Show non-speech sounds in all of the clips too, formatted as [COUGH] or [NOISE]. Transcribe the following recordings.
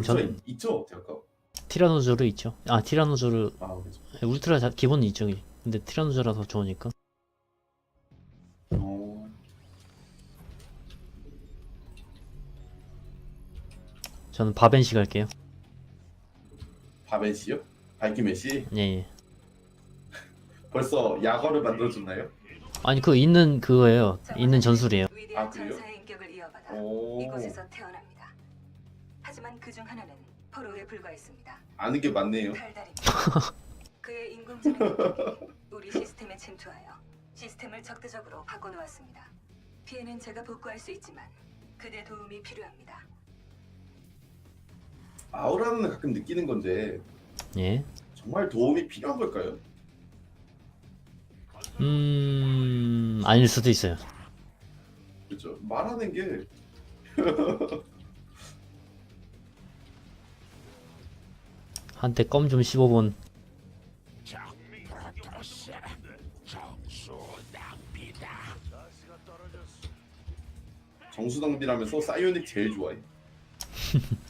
울트라 저는 있- 있죠? 잠깐. 티라노조르 있죠. 아 티라노조르 아 그죠. 울트라 자, 기본은 있죠. 근데 티라노조르라서 좋으니까. 어. 저는 바벤시 갈게요. 바벤시요? 발키메시? 예, 예. [LAUGHS] 벌써 약어를 만들어줬나요? 아니 그 있는 그거예요. 있는 전술이에요. 위대한 아, 그래요? 전사의 인격을 이어받아 오. 이곳에서 태어납니다. 하지만 그 중 하나는 포로에 불과했습니다. 아는 게 맞네요. 그의 인공지능 인격이 [LAUGHS] 우리 시스템에 침투하여 시스템을 적대적으로 바꿔놓았습니다. 피해는 제가 복구할 수 있지만 그대 도움이 필요합니다. 아우라는 가끔 느끼는 건데 예. 정말 도움이 필요한 걸까요? 음 아닐 수도 있어요. 그렇죠. 말하는 게 [LAUGHS] 한때 껌좀 씹어본 정수 낭비라면서 사이오닉 제일 좋아해. [LAUGHS]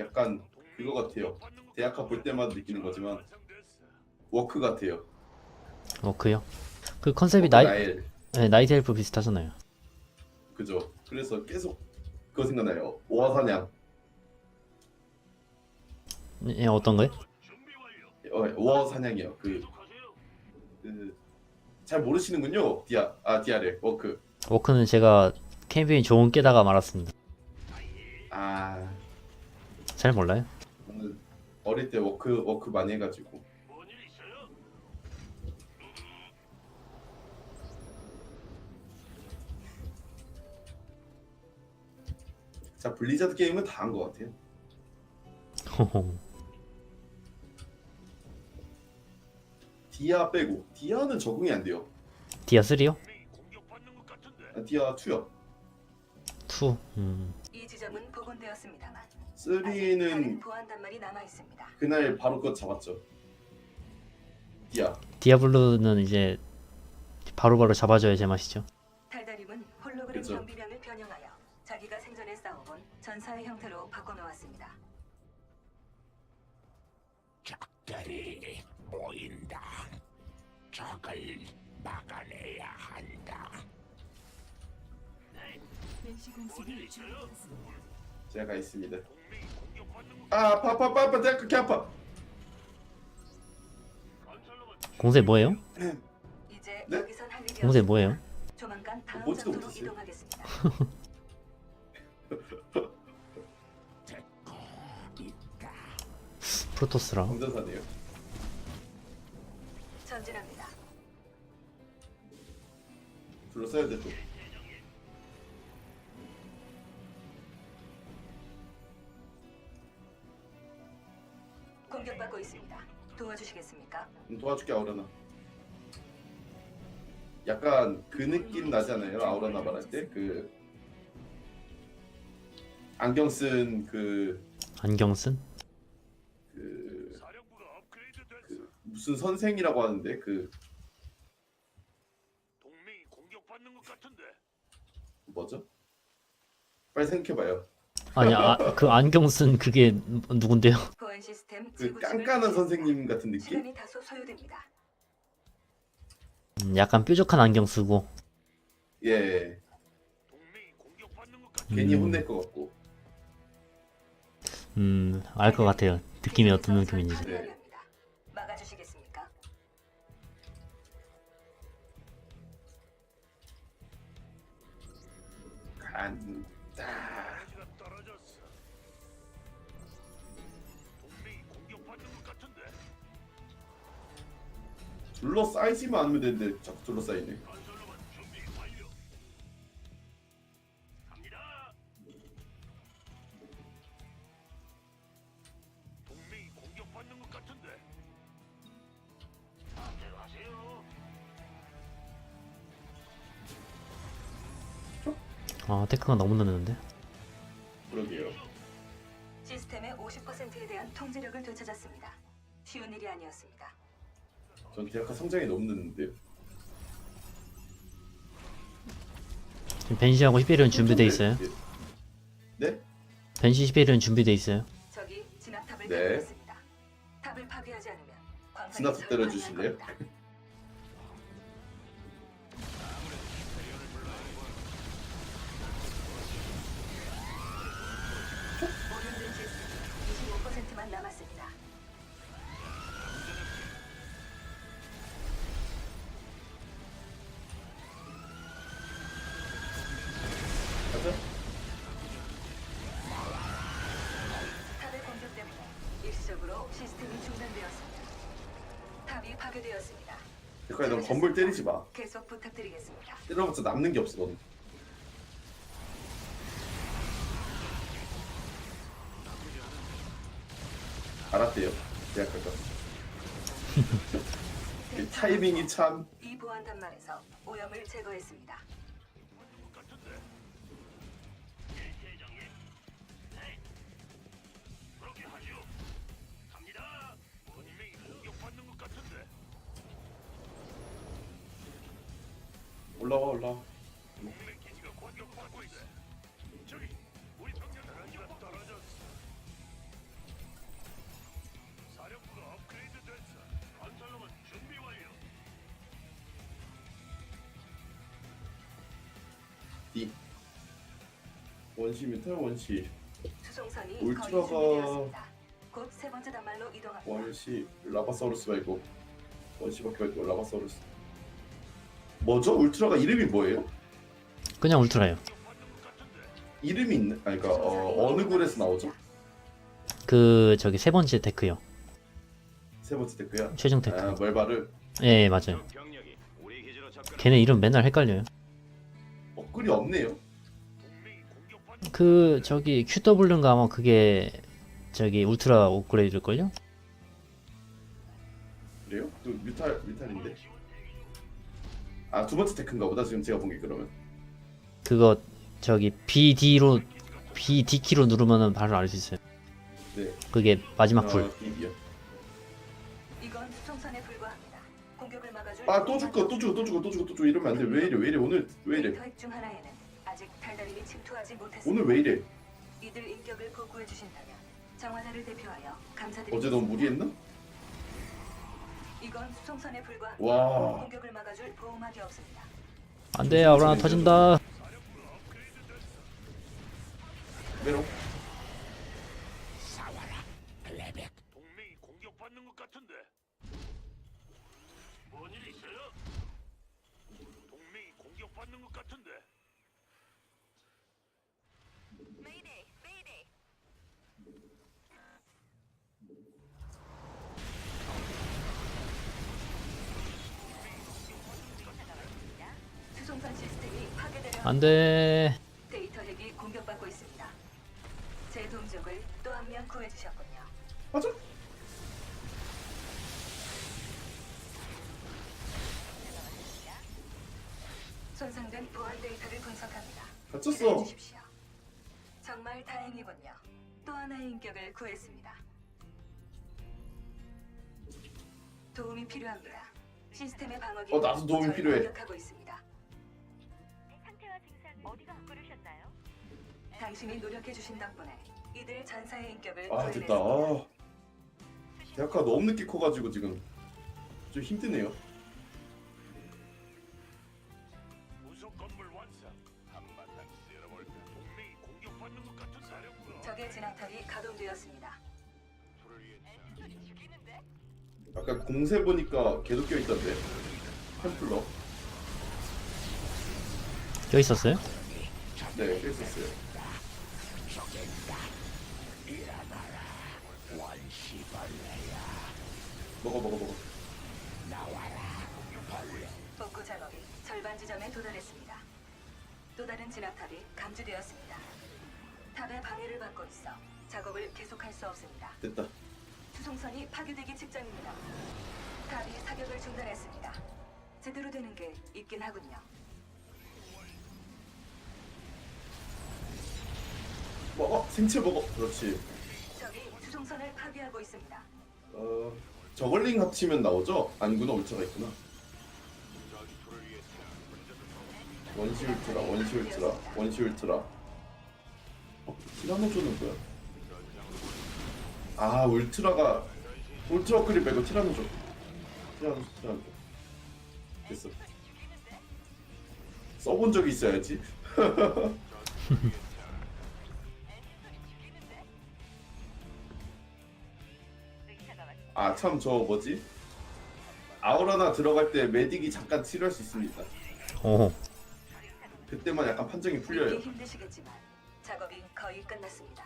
약간 그거 같아요. 대학가 볼 때마다 느끼는 거지만 워크 같아요. 워크요. 그 컨셉이 나이 나엘. 네, 나이트 헬프 비슷하잖아요. 그죠. 그래서 계속 그거 생각나요. 오화사냥. 예, 어떤 거요? 어, 오화사냥이요. 그, 그, 잘 모르시는군요. 디아, 아 디아래 워크. 워크는 제가 캠페인 좋은 깨다가 말았습니다. 아, 잘 몰라요? 저는 어릴 때 워크 워크 많이 해가지고. 자 블리자드 게임은 다 한 것 같아요. 호호. 디아 빼고 디아는 적응이 안 돼요. 디아 3요? 동맹이 공격받는 것 같은데. 아, 디아 2요. 2. 음. 이 지점은 복원되었습니다만 3는 보안 단말이 남아 있습니다. 그날 바로 그거 잡았죠. 디아. 디아블루는 이제 바로바로 잡아줘야 제맛이죠. 달달임은 홀로그램 그죠. 경비병을 변형하여 자기가 생전에 싸워본 전사의 형태로 바꿔놓았습니다. 적들이 보인다. 적을 막아내야 한다. 있어요? 제가 있습니다. 공격받는 것. 아 아파 아파 아파 아파 내가 그렇게 아파. 공세 뭐예요? 이제 네? 여기선 할 일이 공세 없습니다. 뭐예요? 조만간 다음 보지도 장소로 못했어요. 이동하겠습니다. [LAUGHS] 프로토스라. 광전사네요. 전진합니다. 둘러싸야 돼 또. 도와주시겠습니까? 음, 도와줄게 아우라나. 약간 그 느낌 나잖아요 아우라나 말할 때 그 안경 쓴그 안경 쓴? 그, 사령부가 업그레이드 됐어. 그 무슨 선생이라고 하는데 그 동맹이 공격받는 것 같은데. 뭐죠? 빨리 생각해봐요. 아니 아, 그 안경 쓴 그게 누군데요? [LAUGHS] 보안 시스템 그 깐깐한. 선생님 같은 느낌? 시간이 다소 소요됩니다. 음, 약간 뾰족한 안경 쓰고. 예. 괜히 음. 혼낼 것 같고. 음, 알 것 같아요. 느낌이 어떤 느낌인지. 네. 막아주시겠습니까? 간다. 같은데. 둘러싸이지만 않으면 되는데 자꾸 둘러싸이네. 건설로만 준비 완료. 갑니다. 동맹이 공격받는 것 같은데. 마음대로 하세요. 아, 테크가 너무 늦는데. 쉬운 일이 아니었습니다. 전 대학가 성장이 너무 늦는데요. 지금 벤시하고 히베리온 준비돼 있어요. 네? 벤시 히베리온 준비돼 있어요. 적이 진압탑을 네. 때리고 있습니다. 탑을 파괴하지 않으면 광산이 진압탑 때려주실래요? 날 겁니다. 파괴되었습니다. 대가야 너 건물 때리지 마. 계속 부탁드리겠습니다. 때려봤자 남는 게 없어 넌. 알았대요. 대학가가. 이 타이밍이 참. 이 보안 단말에서 오염을 제거했습니다. 올라와 올라와. 동맹 기지가 공격받고 있어. 저기 우리 병력 에너지가 떨어졌어. 사령부가 업그레이드 됐어. 건설로만 준비 완료. D. 원시 뮤탈 원시 수송선이 울트라가- 거의 준비되었습니다. 곧 세 번째 단말로 이동합니다. 원시 라바사우루스 말고 원시밖에 없고 라바사우루스. 뭐죠? 울트라가 이름이 뭐예요? 그냥 울트라요. 이름이 있는 아니 그러니까 어, 어느 굴에서 나오죠? 그 저기 세 번째 테크요. 세 번째 댓글야. 최종 테크. 아 멀바를 예, 예 맞아요. 걔네 이름 맨날 헷갈려요. 업글이 없네요. 동맹이 공격받는 그 저기 QW인가 아마 그게 저기 울트라 업그레이드일 걸요? 그래요? 그 뮤탈 뮤탈인데. 아 두 번째 테크인가 보다 지금 제가 본 게 그러면. 그거 저기 BD로 BD키로 누르면은 바로 알 수 있어요. 네. 그게 마지막 불. 아, 이디요. 이건 수송선에 불과합니다. 공격을 막아줄 아또 죽고 또 죽고 또 죽고 또 죽고 또 죽고 이러면 안 돼. 왜 이래 왜 이래 오늘 왜 이래? 데이터 핵중 하나에는 아직 달달임이 침투하지 못했습니다. 오늘 왜 이래? 이들 인격을 복구해 주신다면 정화자를 대표하여 감사드립니다. 어제 너무 무리했나? 이건 수송선에 불과합니다. 와. 공격을 막아줄 보호막이 없습니다. 안돼 아우라나 터진다. 메롱. 동맹이 공격받는 것 같은데. 뭔일 있어요? 동맹이 공격받는 것 같은데. 수송선 시스템이 파괴되려 안돼. 데이터 핵이 공격받고 있습니다. 제 동족을 또 한 명 구해 주셨군요. 맞아. 손상된 보안 데이터를 분석합니다. 갇혔어. 주십시오. 정말 다행이군요. 또 하나의 인격을 구했습니다. 도움이 필요합니다. 시스템의 방어기 어, 나도 도움이 필요해. 공격하고 있습니다. 당신이 노력해 주신 덕분에 이들 전사의 인격을 아 구해냈습니다. 됐다. 아, 대학가 너무 늦게 커가지고 지금 좀 힘드네요. 무속 건물 완성. 한바탕 쓸어볼까. 동맹이 공격받는 것 같은 사령부가 적의 진압탑이 가동되었습니다. 불을 위해 엔진이 죽이는데? 아까 공세 보니까 계속 껴 있던데. 템플러. 여기 있었어요? 네, 껴 있었어요. 먹어 먹어 먹어. 복구 작업이 절반 지점에 도달했습니다. 또 다른 진압탑이 감지되었습니다. 탑의 방해를 받고 있어 작업을 계속할 수 없습니다. 됐다. 수송선이 파괴되기 직전입니다. 탑이 사격을 중단했습니다. 제대로 되는 게 있긴 하군요. 먹어 생체 먹어 그렇지 적이 주송선을 파괴하고 있습니다. 어 저걸링 합치면 나오죠? 아니구나 울트라가 있구나 원시 울트라 원시 울트라 원시 울트라 어? 티라노조는 뭐야? 아 울트라가 울트라 크리 말고 티라노조 티라노조 티라노조 됐어 써본 적이 있어야지 [LAUGHS] 아 참 저 뭐지? 아우라나 들어갈 때 메딕이 잠깐 치료할 수 있습니다 오 그때만 약간 판정이 풀려요 힘드시겠지만 작업이 거의 끝났습니다.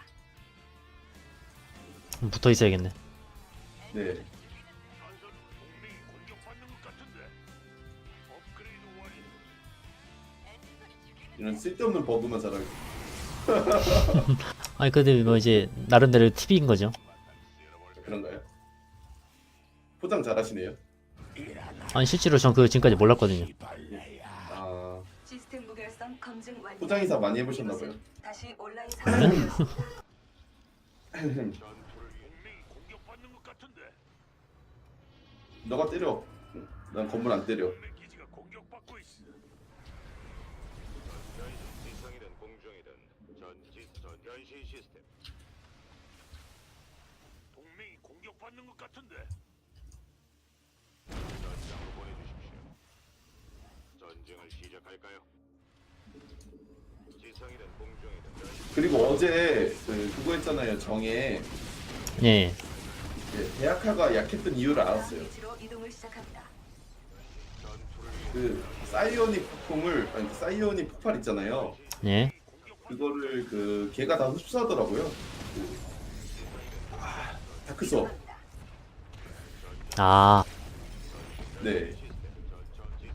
붙어 있어야겠네. 네. 이런 쓸데없는 버그만 잘하고 [LAUGHS] 아니 근데 뭐 이제 나름대로 팁인 거죠. 포장 잘하시네요 아니 실제로 전 그거 지금까지 몰랐거든요. 아 시스템 무결성 검증 완료. 포장이사 많이 해보셨나 봐요 이곳은 다시 온라인 [LAUGHS] 같은데. [LAUGHS] 너가 때려 응, 난 건물 안 때려 공중이든 전지 전 변신 시스템 동맹이 공격받는 것 같은데. 전장으로 보내주십시오. 전쟁을 시작할까요? 지성이든 공중이든 그리고 어제 그 그거 했잖아요 정에 예. 예, 대학화가 약했던 이유를 알았어요 위치로 이동을 시작합니다. 전투를 위해 그 사이오닉 폭풍을 아니 그 사이오닉 폭발 있잖아요 예. 그거를 그 걔가 다 흡수하더라고요 그, 아, 다크소. 아 네 시스템 전 전지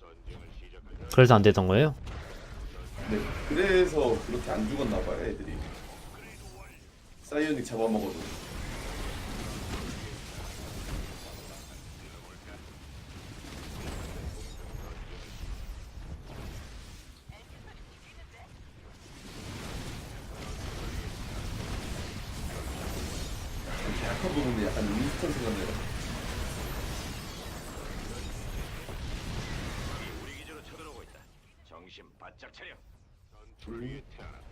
전쟁을 시작할까요? 그래서 안 되던 거예요? 네, 그래서 그렇게 안 죽었나 봐요, 애들이. 사이오닉 잡아먹어도. 정신 바짝 차려. 전투를 위해 태어났다.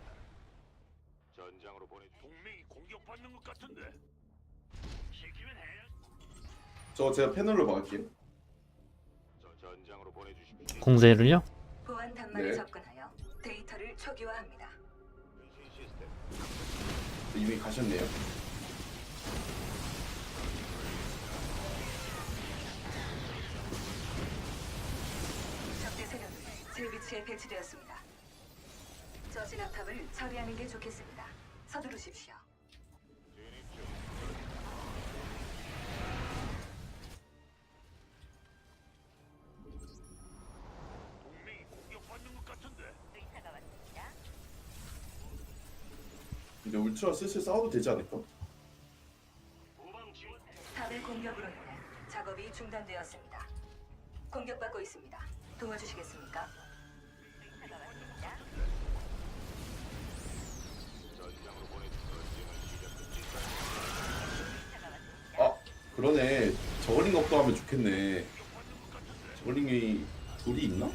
전장으로 보내 동맹이 공격받는 것 같은데. 시키면 해. 저 제가 패널로 막을게요. 저 전장으로 보내 주십시오. 공세를요? 보안 단말에 네. 접근하여 데이터를 초기화합니다. 시스템 이미 가셨네요. 제 위치에 배치되었습니다. 저 진압탑을 처리하는 게 좋겠습니다. 서두르십시오. 진입 중. 동맹이 공격받는 것 같은데. 의사가 왔습니다. 이제 울트라 슬슬 싸워도 되지 않을까? 지원. 탑의 공격으로 인해 작업이 중단되었습니다. 공격받고 있습니다. 도와주시겠습니까? 그러네. 저글링 업도 하면 좋겠네. 저글링이 둘이 있나?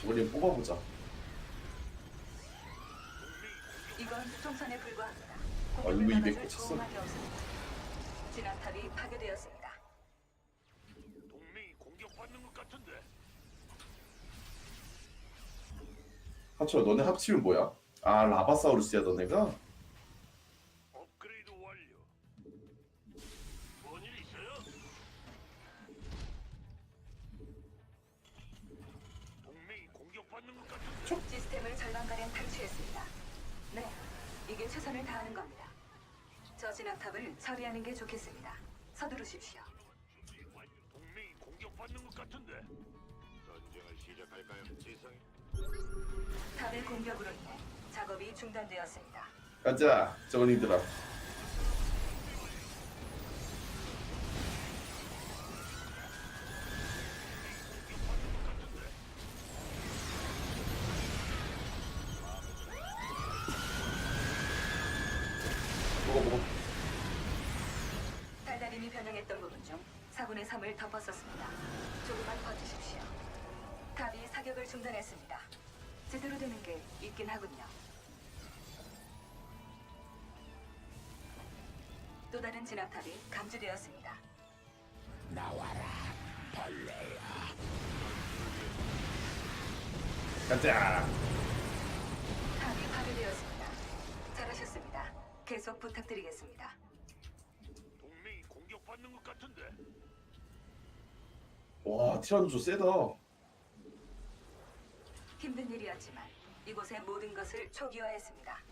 저글링 뽑아보자. 이건 수송선에 불과합니다. 아, 이거 막아줄 꽂혔어. 진압탑이 파괴되었습니다. 동맹이 공격받는 것 같은데. 하철, 너네 합치면 뭐야? 아, 라바사우루스야, 너네가? 업그레이드 완료. 뭔일 있어요? 동맹이 공격받는 것 같은데. 시스템을 절반가량 탈취했습니다. 네, 이게 최선을 다하는 겁니다. 저 진압탑을 처리하는 게 좋겠습니다. 서두르십시오. 동맹이 공격받는 것 같은데. 전쟁을 시작할까요? 지성 탑의 공격으로 인해 작업이 중단되었습니다. 가자, 저원이들아. 조금만 버티십시오. 탑이 사격을 중단했습니다. 제대로 되는 게 있긴 하군요. 진압탑이 감지되었습니다. 가자. 탑이 파괴되었습니다. 잘하셨습니다. 계속 부탁드리겠습니다. 동맹이 공격받는 것 같은데. 와 티라노조 세다. 힘든 일이었지만 이곳의 모든 것을 초기화했습니다.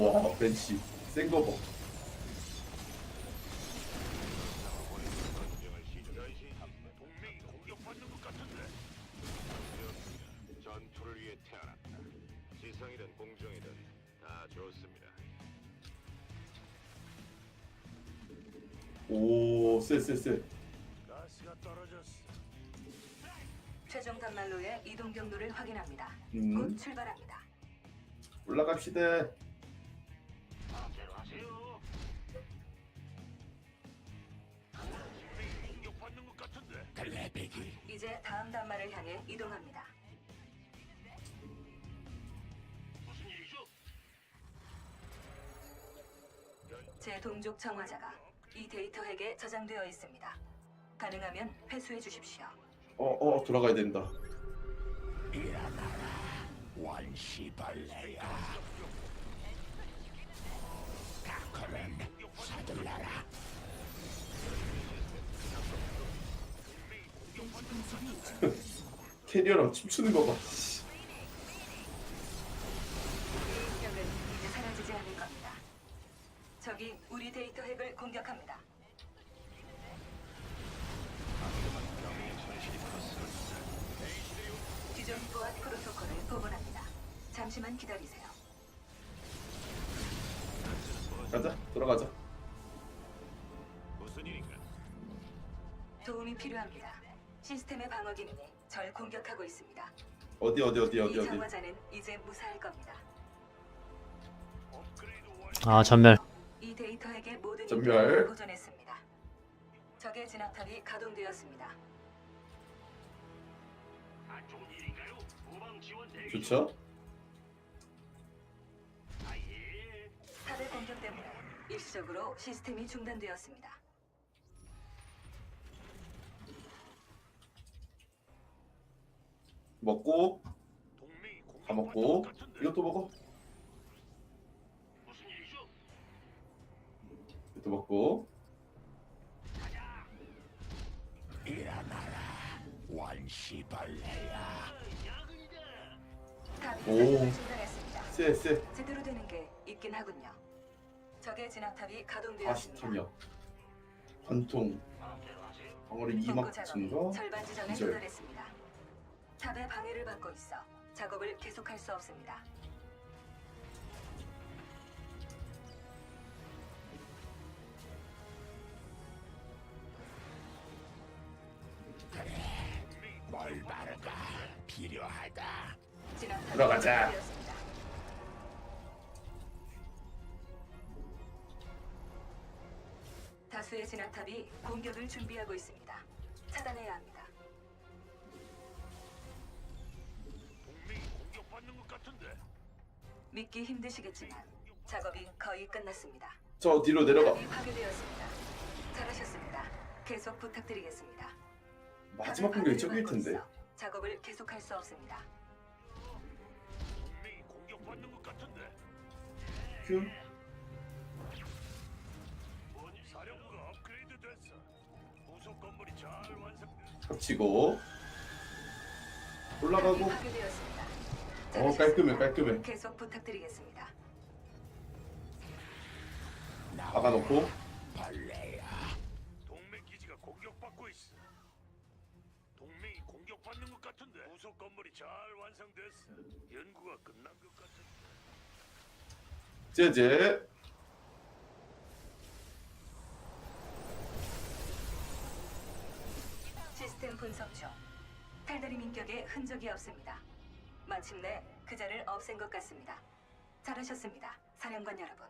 와 벤치 센거 봐. 전쟁을 시작. 전시 동맹이 공격받는 것 같은데. 전투를 위해 태어났다. 지성이든 공정이든 다 좋습니다. 오 쎄쎄 쎄. 가스가 떨어졌어. 최종 단말로의 이동 경로를 확인합니다. 음 곧 출발합니다. 올라갑시다. 이제 다음 단말을 향해 이동합니다. 무슨 일이죠? 제 동족 청화자가 이 데이터 핵에 저장되어 있습니다. 가능하면 회수해 주십시오. 어 어 돌아가야 된다. 캐리어랑 춤추는 거 봐. 어디 어디 어디 어디 이 어디. 이제 무사할 겁니다. 아 전멸 이 데이터에게 모든 전멸. 보존했습니다. 적의 진압탑이 가동되었습니다. 좋죠? 탑의 공격 때문에 일시적으로 시스템이 중단되었습니다. 먹고 다 먹고. 이것도 먹어. 이것도 먹고. 탑이 오. 사격을 중단했습니다. 쎄 쎄. 제대로 되는 게 있긴 하군요. 적의 진압탑이 가동되었습니다. 40탐이야. 관통. 방어력 2막 본부 작업이 증가. 절반 지점에. 도달했습니다. 탑의 방해를 받고 있어 작업을 계속할 수 없습니다. 뭘 바르다. 진압탑이 들어가자. 되었습니다. 다수의 진압탑이 공격을 준비하고 있습니다. 차단해야 합니다. 받는 것 같은데. 믿기 힘드시겠지만 작업이 거의 끝났습니다. 저 뒤로 내려가. 파괴되었습니다. 잘하셨습니다. 계속 부탁드리겠습니다. 마지막 공격이 저길 받고 텐데. 작업을 계속할 수 없습니다. 동맹이 공격받는 것 같은데. 큐. 뭐니 사령부가 업그레이드 됐어. 부속 건물이 잘 완성됐어. 겹치고. 탑이 올라가고. 파괴되었습니다. 어. 깔끔해 깔끔해. 계속 부탁드리겠습니다. 박아놓고. 동맹 기지가 공격받고 있어. 동맹이 공격받는 것 같은데. 부속 건물이 잘 완성됐어. 연구가 끝난 것 같은데. 제제. 시스템 분석 중. 탈다리 민격에 흔적이 없습니다. 마침내 그 자를 없앤 것 같습니다. 잘하셨습니다, 사령관 여러분.